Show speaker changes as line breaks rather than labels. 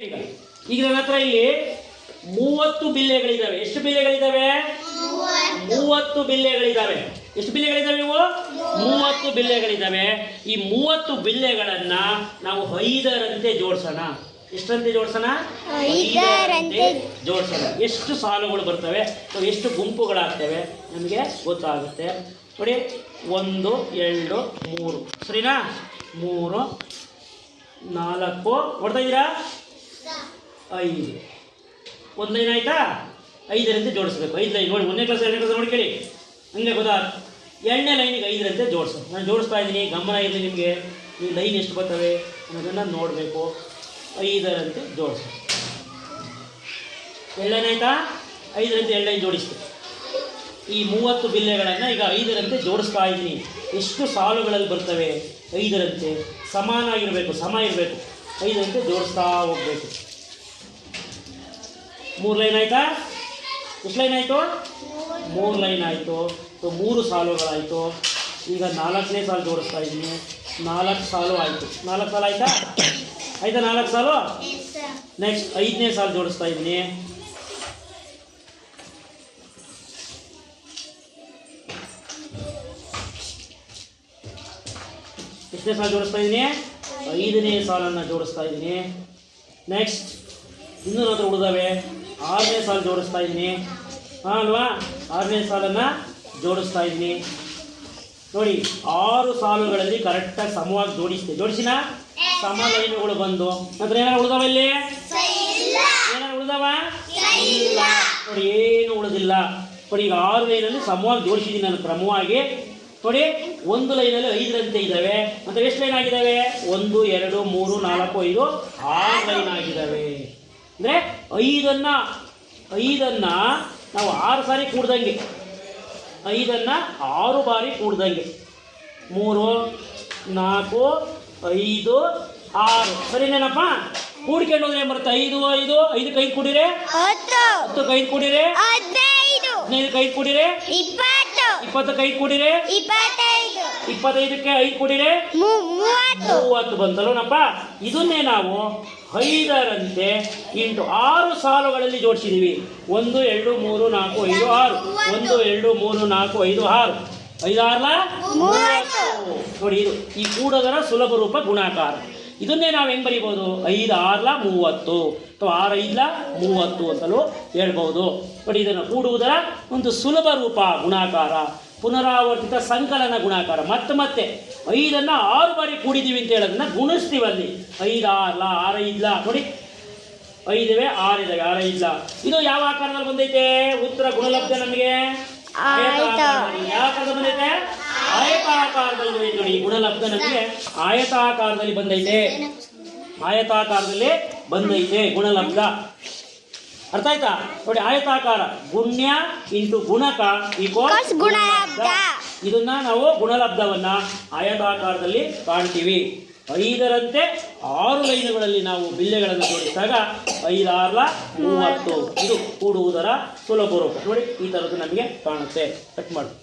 ಈಗ ಈಗ ನನ್ನ ಹತ್ರ ಇಲ್ಲಿ ಮೂವತ್ತು ಬಿಲ್ಲೆಗಳಿದ್ದಾವೆ ಎಷ್ಟು ಬಿಲ್ಲೆಗಳಿದ್ದಾವೆ ಮೂವತ್ತು ಬಿಲ್ಲೆಗಳಿದ್ದಾವೆ ಎಷ್ಟು ಬಿಲ್ಲೆಗಳಿದ್ದಾವೆ ಇವು? ಮೂವತ್ತು ಬಿಲ್ಲೆಗಳಿದ್ದಾವೆ ಈ ಮೂವತ್ತು ಬಿಲ್ಲೆಗಳನ್ನ ನಾವು ಐದರಂತೆ ಜೋಡಿಸೋಣ. ಎಷ್ಟರಂತೆ ಜೋಡಿಸೋಣ?
ಐದರಂತೆ.
ಜೋಡಿಸೋಣ. ಎಷ್ಟು ಸಾಲುಗಳು ಬರ್ತವೆ? ನಾವು ಎಷ್ಟು ಗುಂಪುಗಳಾಗ್ತವೆ? ನಮಗೆ ಗೊತ್ತಾಗುತ್ತೆ. ನೋಡಿ ಒಂದು ಎರಡು ಮೂರು. ಸರಿನಾ? ಮೂರು ನಾಲ್ಕು. ಹೊಡ್ತಾ ಇದ್ದೀರಾ? ಐದು. ಒಂದು ಲೈನ್ ಆಯ್ತಾ ಐದರಂತೆ ಜೋಡಿಸ್ಬೇಕು. ಐದು ಲೈನ್ ನೋಡಿ, ಒಂದನೇ ಕ್ಲಾಸ್ ಎರಡನೇ ಕ್ಲಾಸ್ ಕೇಳಿ. ಹಂಗೆ ಗೊತ್ತಾ? ಎರಡನೇ ಲೈನಿಗೆ ಐದರಂತೆ ಜೋಡಿಸು. ನಾನು ಜೋಡಿಸ್ತಾ ಇದ್ದೀನಿ, ಗಮನ ಇರಲಿ ನಿಮಗೆ. ಈ ಲೈನ್ ಎಷ್ಟು ಬರ್ತವೆ ಅನ್ನೋದನ್ನು ನೋಡಬೇಕು. ಐದರಂತೆ ಜೋಡಿಸು. ಎರಡನೇ ಆಯ್ತಾ? ಐದರಂತೆ ಎರಡು ಲೈನ್ ಜೋಡಿಸ್ತೀನಿ ಈ ಮೂವತ್ತು ಬಿಲ್ಲೆಗಳನ್ನು ಈಗ ಐದರಂತೆ ಜೋಡಿಸ್ತಾ ಇದ್ದೀನಿ. ಎಷ್ಟು ಸಾಲುಗಳಲ್ಲಿ ಬರ್ತವೆ? ಐದರಂತೆ. ಸಮಾನ ಆಗಿರಬೇಕು, ಸಮ ಇರಬೇಕು. ಐದರಂತೆ ಜೋಡಿಸ್ತಾ ಹೋಗಬೇಕು. ಮೂರು ಲೈನ್ ಆಯ್ತಾ? ಎಷ್ಟು ಲೈನ್ ಆಯಿತು? ಮೂರು ಲೈನ್ ಆಯಿತು. ಸೊ, ಮೂರು ಸಾಲುಗಳಾಯಿತು. ಈಗ ನಾಲ್ಕನೇ ಸಾಲು ಜೋಡಿಸ್ತಾ ಇದ್ದೀನಿ. ನಾಲ್ಕು ಸಾಲು ಆಯಿತು. ನಾಲ್ಕು ಸಾಲು ಆಯಿತಾ? ಆಯಿತಾ ನಾಲ್ಕು ಸಾಲು? ನೆಕ್ಸ್ಟ್ ಐದನೇ ಸಾಲು ಜೋಡಿಸ್ತಾ ಇದ್ದೀನಿ. ಎಷ್ಟನೇ ಸಾಲು ಜೋಡಿಸ್ತಾ ಇದ್ದೀನಿ? ಐದನೇ ಸಾಲನ್ನು ಜೋಡಿಸ್ತಾ ಇದ್ದೀನಿ. ನೆಕ್ಸ್ಟ್ ಇನ್ನೂ ಹತ್ರ ಉಳಿದಾವೆ. ಆರನೇ ಸಾಲು ಜೋಡಿಸ್ತಾ ಇದ್ದೀನಿ ಹಾಂ, ಅಲ್ವಾ? ಆರನೇ ಸಾಲನ್ನು ಜೋಡಿಸ್ತಾ ಇದ್ದೀನಿ ನೋಡಿ, ಆರು ಸಾಲುಗಳಲ್ಲಿ ಕರೆಕ್ಟಾಗಿ ಸಮವಾಗಿ ಜೋಡಿಸ್ತೀವಿ ಜೋಡಿಸಿನ? ಸಮ ಲೈನುಗಳು ಬಂದು. ನಂತರ ಏನಾರು ಉಳಿದಾವ ಇಲ್ಲಿ? ಏನಾರು ಉಳಿದಾವ? ನೋಡಿ, ಏನು ಉಳಿದಿಲ್ಲ. ನೋಡಿ, ಈಗ ಆರು ಲೈನಲ್ಲಿ ಸಮವಾಗಿ ಜೋಡಿಸಿದ್ದೀನಿ ನಾನು ಕ್ರಮವಾಗಿ. ನೋಡಿ, ಒಂದು ಲೈನಲ್ಲಿ ಐದರಂತೆ ಇದ್ದಾವೆ. ಮತ್ತೆ ಎಷ್ಟು ಲೈನ್ ಆಗಿದ್ದಾವೆ? ಒಂದು, ಎರಡು, ಮೂರು, ನಾಲ್ಕು, ಐದು, ಆರು ಲೈನ್ ಆಗಿದ್ದಾವೆ. ಅಂದರೆ ಐದನ್ನ ಐದನ್ನ ನಾವು ಆರು ಸಾರಿ ಕೂಡ್ದಂಗೆ. ಐದನ್ನ ಆರು ಬಾರಿ ಕೂಡ್ದಂಗೆ. ಮೂರು ನಾಲ್ಕು ಐದು ಆರು. ಸರಿನೇನಪ್ಪ? ಕೂಡ್ಕೊಂಡು ಹೋದ್ರೆ ಏನು ಬರುತ್ತೆ? ಐದು ಐದು ಐದು ಕೈ ಕೂಡಿರೆ?
ಹತ್ತು.
ಕೈ ಕುಡಿರೆ?
ಹದಿನೈದು.
ಕೈ ಕುಡಿರೆ? ಇಪ್ಪತ್ತಕ್ಕೆ ಐದು ಕೊಡಿರಿ?
ಇಪ್ಪತ್ತೈದು.
ಇಪ್ಪತ್ತೈದಕ್ಕೆ ಐದು ಕೊಡಿರಿ?
ಮೂವತ್ತು.
ಬಂತಲ್ಲೋನಪ್ಪ ಇದನ್ನೇ ನಾವು ಐದರಂತೆ ಇಂಟು ಆರು ಸಾಲುಗಳಲ್ಲಿ ಜೋಡಿಸಿದೀವಿ ಒಂದು ಎರಡು ಮೂರು ನಾಲ್ಕು ಐದು ಆರು. ಒಂದು ಎರಡು ಮೂರು ನಾಲ್ಕು ಐದು ಆರು. ಐದಾರ್ಲ. ನೋಡಿ ಇದು. ಈ ಕೂಡದರ ಸುಲಭ ರೂಪ ಗುಣಾಕಾರ. ಇದನ್ನೇ ನಾವು ಹೆಂಗ್ ಬರಿಬೋದು ಐದು ಆರ್ಲ ಮೂವತ್ತು. ಅಥವಾ ಆರು ಐದ್ಲ ಮೂವತ್ತು ಅಂತಲೂ ಹೇಳ್ಬೋದು ಬಟ್ ಇದನ್ನು ಕೂಡುವುದರ ಒಂದು ಸುಲಭ ರೂಪ ಗುಣಾಕಾರ. ಪುನರಾವರ್ತಿತ ಸಂಕಲನ ಗುಣಾಕಾರ. ಮತ್ತೆ ಮತ್ತೆ ಐದನ್ನು ಆರು ಬಾರಿ ಕೂಡಿದ್ದೀವಿ ಅಂತ ಹೇಳೋದನ್ನ ಗುಣಿಸ್ತೀವಿ ಅಲ್ಲಿ. ಐದು ಆರ್ಲ ಆರು ಐದ್ಲ. ನೋಡಿ ಐದಿವೆ ಆರು ಇದಾವೆ ಆರು ಐದ್ಲ. ಇದು ಯಾವ ಆಕಾರದಲ್ಲಿ ಬಂದೈತೆ? ಉತ್ತರ ಗುಣಲಬ್ಧ ನಮಗೆ? ಯಾವ ಆಕಾರದಲ್ಲಿ ಬಂದೈತೆ? ಆಯತಾಕಾರದಲ್ಲಿ ನೋಡಿ ಈ ಗುಣಲಬ್ಧ ನಮಗೆ ಆಯತಾಕಾರದಲ್ಲಿ ಬಂದೈತೆ ಆಯತಾಕಾರದಲ್ಲಿ ಬಂದೈತೆ ಗುಣಲಬ್ಧ. ಅರ್ಥ ಆಯ್ತಾ? ನೋಡಿ ಆಯತಾಕಾರ ಗುಣ್ಯ ಇಂಟು ಗುಣಕ
ಗುಣಲಬ್ಧ.
ಇದನ್ನ ನಾವು ಗುಣಲಬ್ಧವನ್ನ ಆಯತಾಕಾರದಲ್ಲಿ ಕಾಣ್ತೀವಿ. ಐದರಂತೆ ಆರು ಲೈನುಗಳಲ್ಲಿ ನಾವು ಬಿಲ್ಲೆಗಳನ್ನು ಜೋಡಿಸಿದಾಗ ಐದಾರ್ಲ ಮೂವತ್ತು. ಇದು ಕೂಡುವುದರ ಸುಲಭ ರೂಪ. ನೋಡಿ ಈ ಥರದ್ದು ನಮಗೆ ಕಾಣುತ್ತೆ. ಕಟ್ ಮಾಡು.